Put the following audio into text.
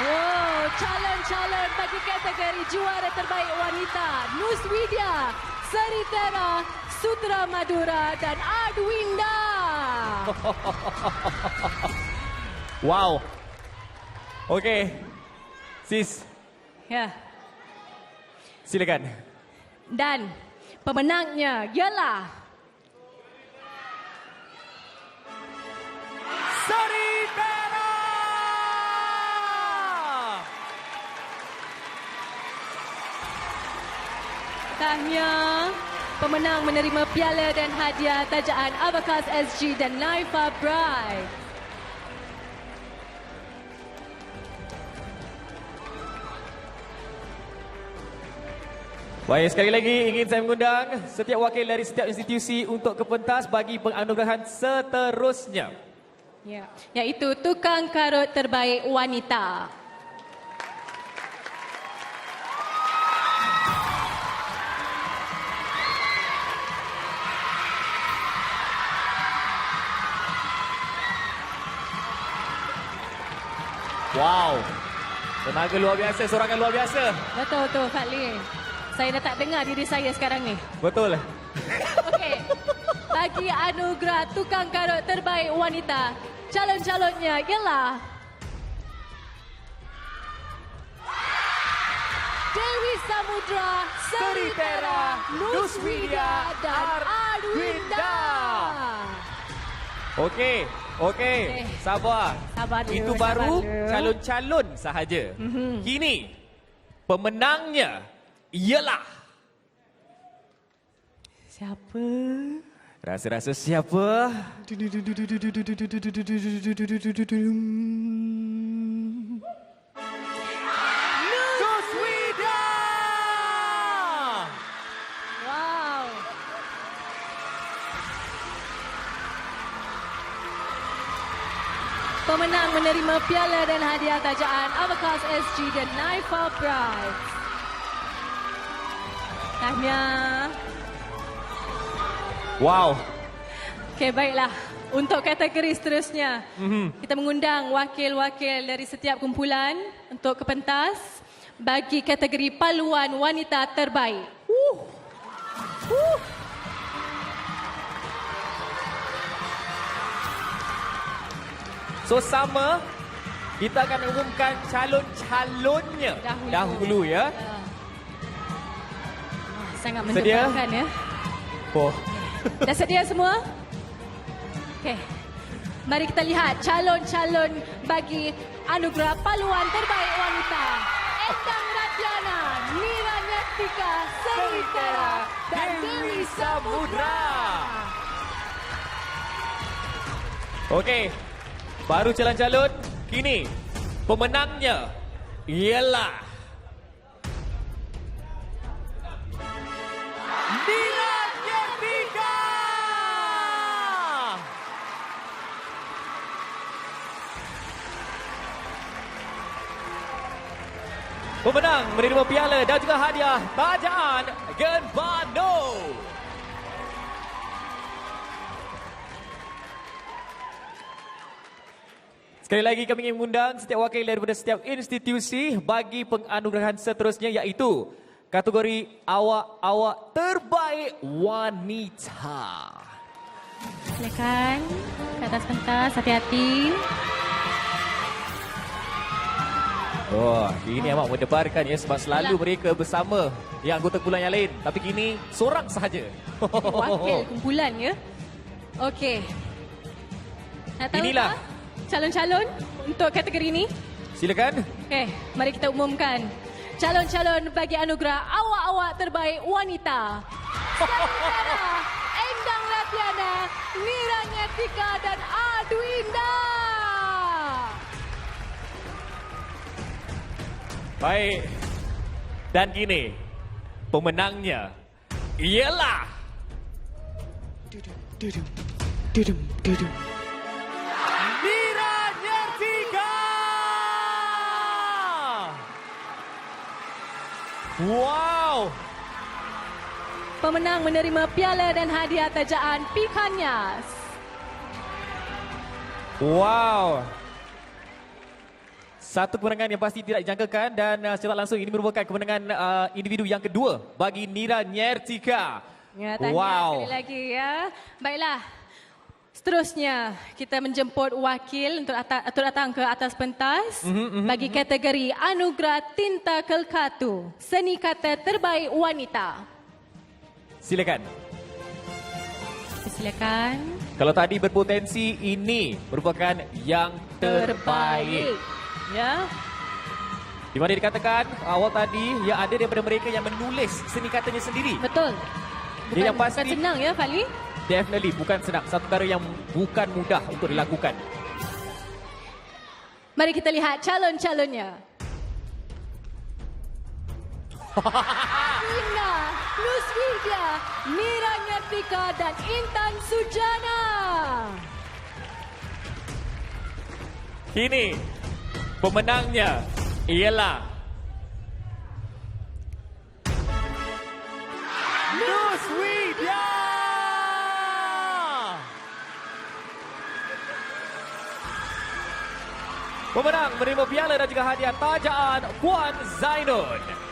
Wow, calon-calon bagi kategori juara terbaik wanita Nuswidia, Seritera, Sutra Madura dan Adwinda. Wow. Okey. Sis, Ya. silakan. Dan pemenangnya ialah Tahniah pemenang menerima piala dan hadiah tajaan Abakas SG dan Naifa Bride. Baik, sekali lagi ingin saya mengundang setiap wakil dari setiap institusi untuk ke pentas bagi penganugerahan seterusnya. Ya, iaitu tukang karut terbaik wanita. Wow. Tenaga luar biasa, sorangan luar biasa. Betul betul Fadli. Saya dah tak dengar diri saya sekarang ni. Betul. Okey. Bagi anugerah tukang karut terbaik wanita, calon-calonnya ialah Dewi Samudra, Seritera, Nuswidia dan Arwinda. Okey, okey. Okey. Sabar. Sabar dulu, Itu baru calon-calon sahaja. Mhm. Kini pemenangnya ialah Siapa? rasa-rasa siapa? Pemenang menerima piala dan hadiah tajaan Abakas SG dan Naifa Prize. Tahniah. Wow. Okey, baiklah. Untuk kategori seterusnya, Mhm. kita mengundang wakil-wakil dari setiap kumpulan untuk ke pentas bagi kategori paluan wanita terbaik. Uh. Uh. So sama kita akan umumkan calon-calonnya Dahulu. dahulu ya. Ah, Sangat mendebarkan ya. Oh. Dah sedia semua? Okey. Mari kita lihat calon-calon bagi anugerah paluan terbaik wanita. Endang Ratiana, Nira Nyatika, Seritera dan Dewi Samudra. Okey. Baru calon-calon, kini pemenangnya ialah Nila Nyetika. Pemenang menerima piala dan juga hadiah tajaan Gen Sekali lagi kami ingin mengundang setiap wakil daripada setiap institusi bagi penganugerahan seterusnya iaitu kategori awak-awak terbaik wanita. Silakan ke atas pentas, hati-hati. Wah, ini amat mendebarkan ya sebab selalu Yalah. mereka bersama yang anggota kumpulan yang lain. Tapi kini seorang sahaja. Wakil kumpulan ya. Okey. Tahu Inilah. tak calon-calon untuk kategori ini? Silakan. Okey, mari kita umumkan calon-calon bagi anugerah awak-awak terbaik wanita. Sementara Endang Ratiana, Nira Nyatika dan Adwinda. Baik. Dan kini pemenangnya ialah Nira Wow. Pemenang menerima piala dan hadiah tajaan Pikanyas. Wow. Satu kemenangan yang pasti tidak dijangkakan dan uh, secara langsung ini merupakan kemenangan uh, individu yang kedua bagi Nira Nyertika. Ya, tahniah wow. sekali lagi ya. Baiklah. Seterusnya, kita menjemput wakil untuk, ata- untuk datang ke atas pentas Mhm, bagi kategori Anugerah Tinta Kelkatu, Seni Kata Terbaik Wanita. Silakan. Silakan. Kalau tadi berpotensi, ini merupakan yang terbaik. Ya. Di mana dikatakan awal tadi yang ada daripada mereka yang menulis seni katanya sendiri. Betul. Bukan, yang pasti- bukan senang ya, Fali. Definitely bukan senang. Satu perkara yang bukan mudah untuk dilakukan. Mari kita lihat calon-calonnya. Ina, Nuswidia, Mira Nyatika dan Intan Sujana. Kini pemenangnya ialah Pemenang menerima piala dan juga hadiah tajaan Puan Zainun.